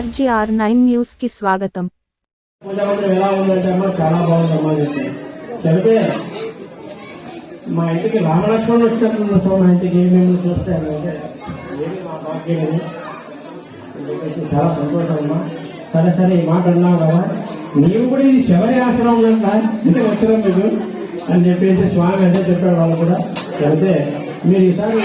RGR nine న్యూస్కి స్వాగతం మా ఇంటికి రామలక్ష్మణ్ వచ్చినట్టు మా ఇంటికి మేము చూస్తే అంటే ఏమి మా భాగ్యం చాలా సంతోషం అమ్మా. సరే సరే ఈ మాట అన్నావు కదా. నీవు కూడా ఇది శబరి ఆశ్రమం ఉన్నట్లా ఇంటికి వచ్చినాం మీకు అని చెప్పేసి స్వామి అదే చెప్పాడు వాళ్ళు కూడా. చెబితే మీరు ఈసారి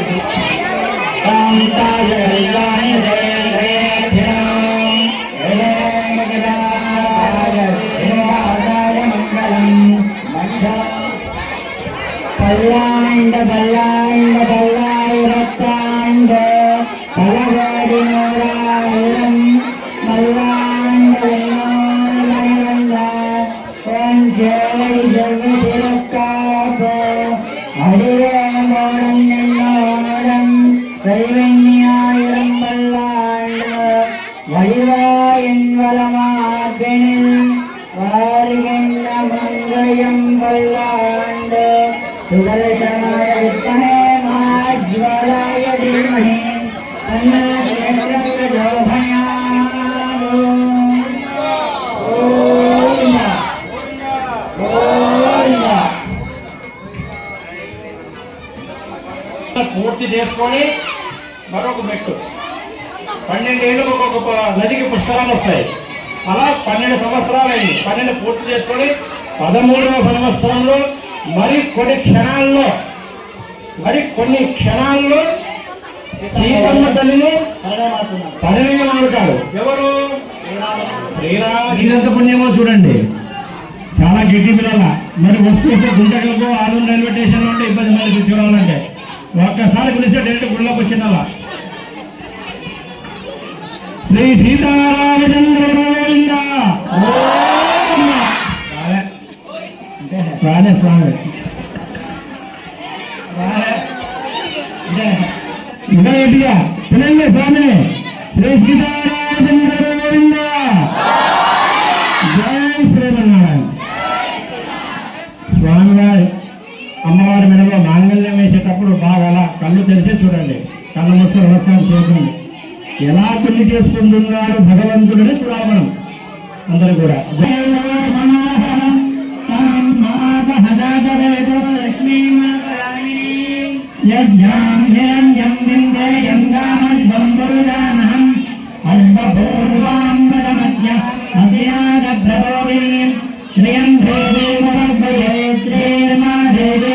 பல்லாண்டு பல்லாண்டு பல்லாயிரத்தாண்டு பலகாடி நூறாயிரம் மல்லாண்டு ஜோலை ஜெகு திறக்காப்போ அடியோடம் என்னோடம் கைவன்யாயிரம் பல்லாண்டு పూర్తి చేసుకొని మరొక మెట్టు. పన్నెండేళ్ళు ఒక గొప్ప నదికి పుష్కరాలు వస్తాయి. అలా పన్నెండు సంవత్సరాలు అయింది పన్నెండు పూర్తి చేసుకొని పదమూడవ సంవత్సరంలో మరి కొన్ని క్షణాల్లో మరి కొన్ని క్షణాల్లో సీతమ్మ తల్లిని పరిణయం ఆడుతాడు ఎవరు శ్రీరామ పుణ్యమో చూడండి. చాలా గట్టి పిల్లల. మరి వస్తుంటే గుంటకలకు ఆరు రైల్వే స్టేషన్ ఉంటే ఇబ్బంది మరి చూడాలంటే ఒక్కసారి పిలిస్తే డైరెక్ట్ గుళ్ళకి వచ్చిందలా శ్రీ సీతారామచంద్ర గోవింద. రాలే స్వామి ఇదే పిల్లలే స్వామిని శ్రీ సీతారామచంద్ర గోవింద. జై శ్రీమన్నారాయణ. స్వామివారి అమ్మవారి మెడలో మాంగళ్యం వేసేటప్పుడు బాగా అలా కళ్ళు తెరిచి చూడండి. కళ్ళు మొత్తం నమస్కారం చేయకండి ఎలా పెళ్ళి చేసుకుంటున్నారు భగవంతుడిని చూడాలి మనం. అందరూ కూడా. శ్రియం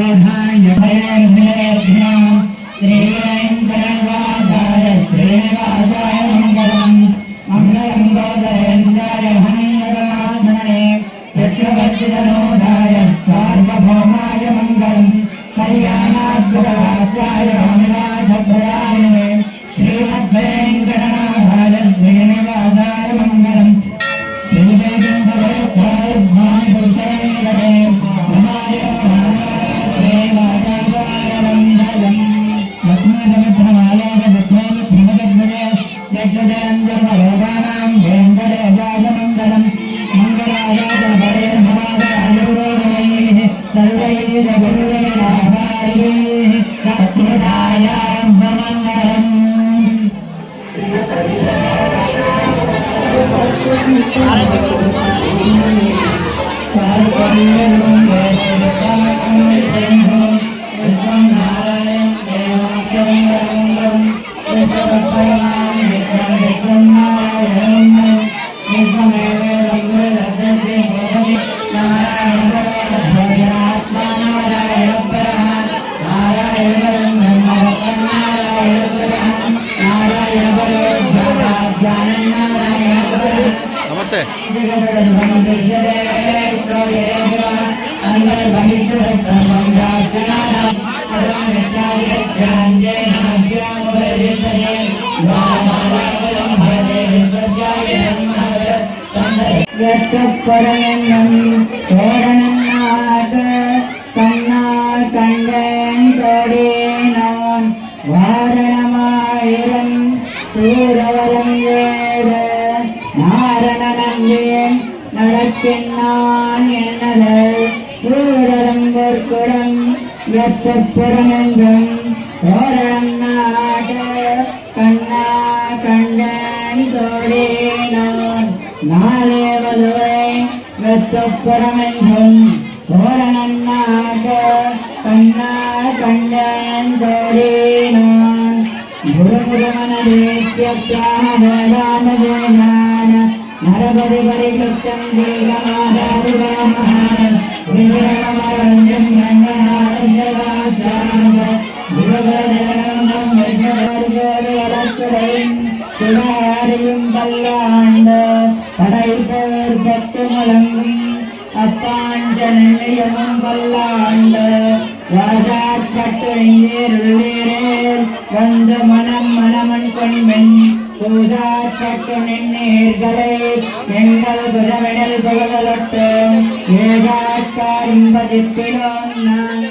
प्रधाय भयर्भयभ्यां श्रीवेङ्करवादाय श्रीवादाय मङ्गलम् मङ्गलं सार्वभौमाय मङ्गलम् कल्याणाद्भुतवाचाय Thank you. എത്തപ്പുറയെന്നും ഓടണങ്ങാത് കണ്ണാൽ കണ്ടേൻ തൊടീനോൻ വാരണമായിരം സൂരവരം ഏത് നാരണനങ്കേൻ നടക്കിന്നാൻ എന്നത്? സൂരരം വെർക്കുടം എത്തപ്പുറമെങ്കും കണ്ണാ കണ്ടേൻ തൊടീനോൻ നാല നഷ്ടപ്പുറമെങ്കും ഓരണന്നാക കണ്ണാ കണ്ണൻ തോരേനാൻ ഗുരുമുരുമനദേശത്യാഹരാമജനാന നരപതി പരികൃത്തം ദീർഘമാതാരുരാമ വിജയമരഞ്ജം രംഗനാരഞ്ജരാജാമ ഗുരുവരംഗം വിജയവർഗോരത്തുടയും സുധാരിയും പല്ലാണ്ട് எமம் பல்லாண்ட வாசாட்பட்டு நீருள்ளீரேல் வந்து மனம் மனமன் கொண்மென் பூசாட்பட்டு நின்னீர்களை எங்கள் புதவிடல் புகழலட்டும் ஏதாட்பார் இன்பதித்தினோம் நான்